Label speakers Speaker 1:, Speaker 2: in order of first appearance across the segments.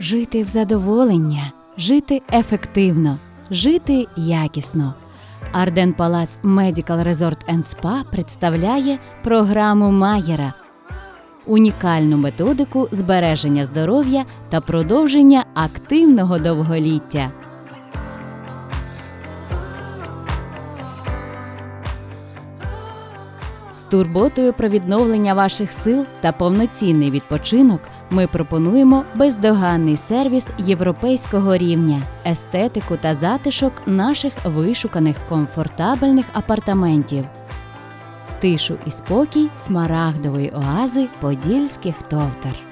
Speaker 1: Жити в задоволення, жити ефективно, жити якісно. Арден Палац Medical Resort and Spa представляє програму Майєра, унікальну методику збереження здоров'я та продовження активного довголіття. Турботою про відновлення ваших сил та повноцінний відпочинок ми пропонуємо бездоганний сервіс європейського рівня, естетику та затишок наших вишуканих комфортабельних апартаментів, тишу і спокій смарагдової оази подільських товтер.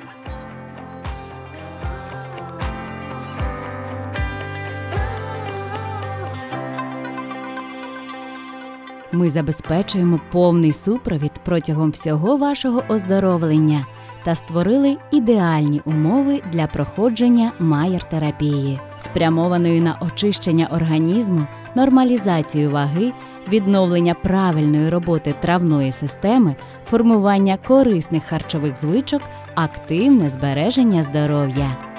Speaker 1: Ми забезпечуємо повний супровід протягом всього вашого оздоровлення та створили ідеальні умови для проходження майер-терапії, спрямованої на очищення організму, нормалізацію ваги, відновлення правильної роботи травної системи, формування корисних харчових звичок, активне збереження здоров'я.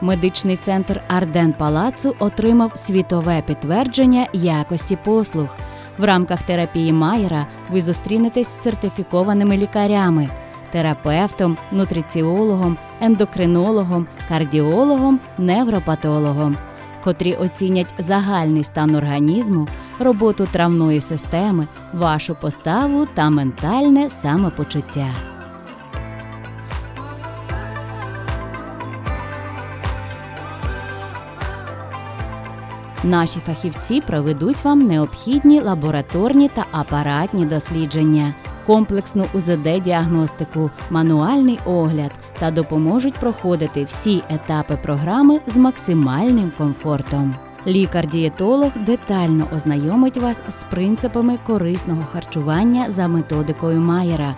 Speaker 1: Медичний центр Арден Палацу отримав світове підтвердження якості послуг. В рамках терапії Майера ви зустрінетесь з сертифікованими лікарями, терапевтом, нутриціологом, ендокринологом, кардіологом, невропатологом, котрі оцінять загальний стан організму, роботу травної системи, вашу поставу та ментальне самопочуття. Наші фахівці проведуть вам необхідні лабораторні та апаратні дослідження, комплексну УЗД-діагностику, мануальний огляд та допоможуть проходити всі етапи програми з максимальним комфортом. Лікар-дієтолог детально ознайомить вас з принципами корисного харчування за методикою Майера,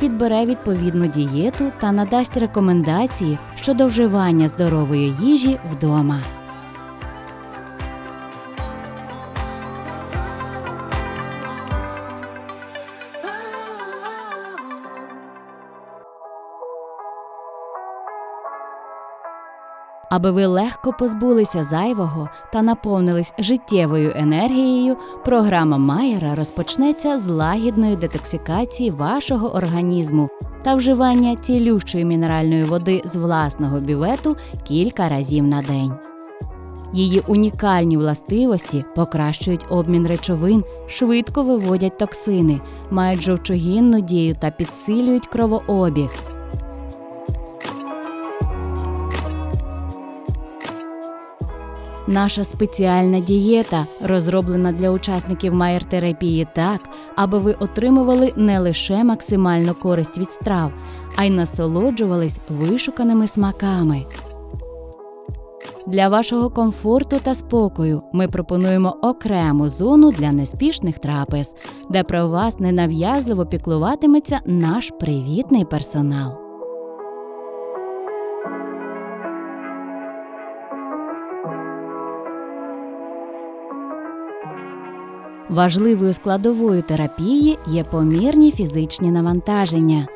Speaker 1: підбере відповідну дієту та надасть рекомендації щодо вживання здорової їжі вдома. Аби ви легко позбулися зайвого та наповнились життєвою енергією, програма Майера розпочнеться з лагідної детоксикації вашого організму та вживання цілющої мінеральної води з власного бювету кілька разів на день. Її унікальні властивості покращують обмін речовин, швидко виводять токсини, мають жовчогінну дію та підсилюють кровообіг. Наша спеціальна дієта розроблена для учасників майер-терапії так, аби ви отримували не лише максимальну користь від страв, а й насолоджувались вишуканими смаками. Для вашого комфорту та спокою ми пропонуємо окрему зону для неспішних трапез, де про вас ненав'язливо піклуватиметься наш привітний персонал. Важливою складовою терапії є помірні фізичні навантаження.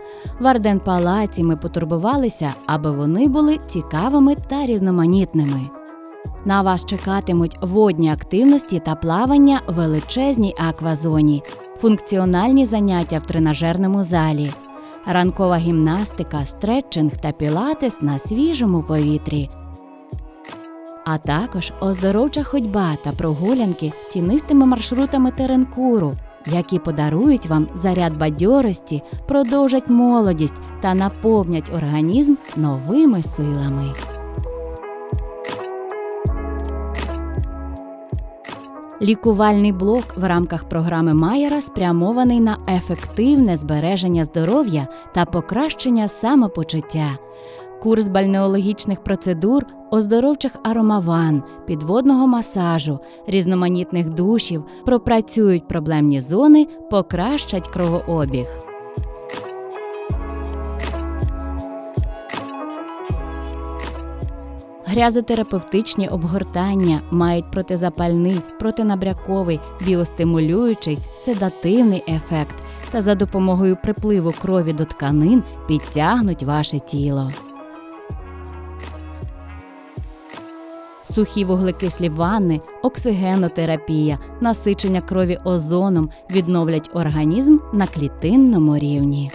Speaker 1: В Арден Палаці ми потурбувалися, аби вони були цікавими та різноманітними. На вас чекатимуть водні активності та плавання в величезній аквазоні, функціональні заняття в тренажерному залі, ранкова гімнастика, стретчинг та пілатес на свіжому повітрі а також оздоровча ходьба та прогулянки тінистими маршрутами теренкуру, які подарують вам заряд бадьорості, продовжать молодість та наповнять організм новими силами. Лікувальний блок в рамках програми Майера спрямований на ефективне збереження здоров'я та покращення самопочуття. Курс бальнеологічних процедур, оздоровчих аромаван, підводного масажу, різноманітних душів пропрацюють проблемні зони, покращать кровообіг. Грязотерапевтичні обгортання мають протизапальний, протинабряковий, біостимулюючий, седативний ефект, та за допомогою припливу крові до тканин підтягнуть ваше тіло. Сухі вуглекислі ванни, оксигенотерапія, насичення крові озоном відновлять організм на клітинному рівні.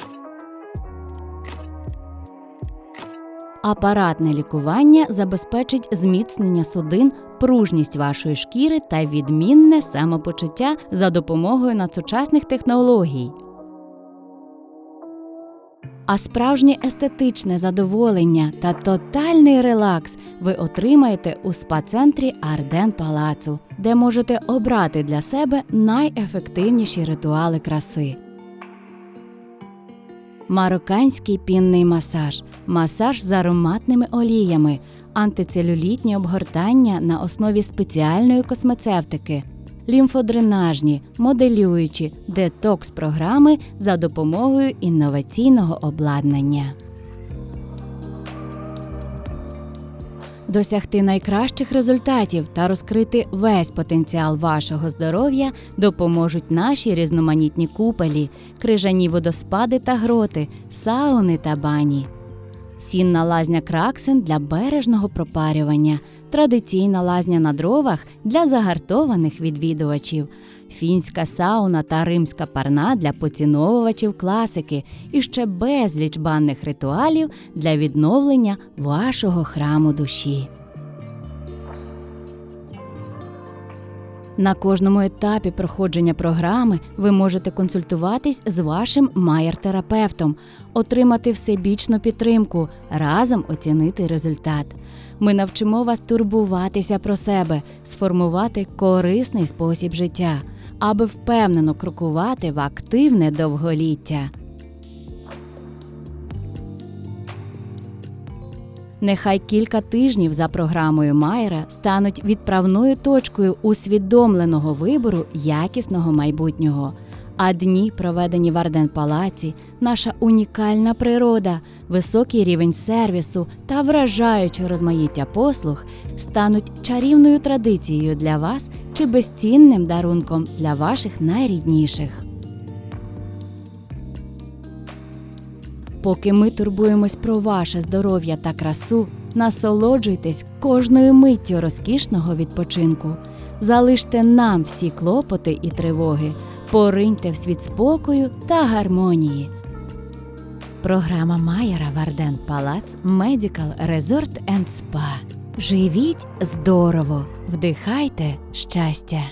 Speaker 1: Апаратне лікування забезпечить зміцнення судин, пружність вашої шкіри та відмінне самопочуття за допомогою надсучасних технологій. А справжнє естетичне задоволення та тотальний релакс ви отримаєте у спа-центрі Арден Палацу, де можете обрати для себе найефективніші ритуали краси. Марокканський пінний масаж, масаж з ароматними оліями, антицелюлітні обгортання на основі спеціальної космецевтики, лімфодренажні, моделюючі, детокс-програми за допомогою інноваційного обладнання. Досягти найкращих результатів та розкрити весь потенціал вашого здоров'я допоможуть наші різноманітні купелі, крижані водоспади та гроти, сауни та бані. Сінна лазня Краксен для бережного пропарювання, традиційна лазня на дровах для загартованих відвідувачів, фінська сауна та римська парна для поціновувачів класики і ще безліч банних ритуалів для відновлення вашого храму душі. На кожному етапі проходження програми ви можете консультуватись з вашим майер-терапевтом, отримати всебічну підтримку, разом оцінити результат. Ми навчимо вас турбуватися про себе, сформувати корисний спосіб життя, аби впевнено крокувати в активне довголіття. Нехай кілька тижнів за програмою Майера стануть відправною точкою усвідомленого вибору якісного майбутнього. А дні, проведені в Арден Палаці, наша унікальна природа, високий рівень сервісу та вражаюче розмаїття послуг стануть чарівною традицією для вас чи безцінним дарунком для ваших найрідніших. Поки ми турбуємось про ваше здоров'я та красу, насолоджуйтесь кожною миттю розкішного відпочинку. Залиште нам всі клопоти і тривоги, пориньте в світ спокою та гармонії. Програма Майера Варден Палац Медикал Резорт енд Спа. Живіть здорово, вдихайте щастя!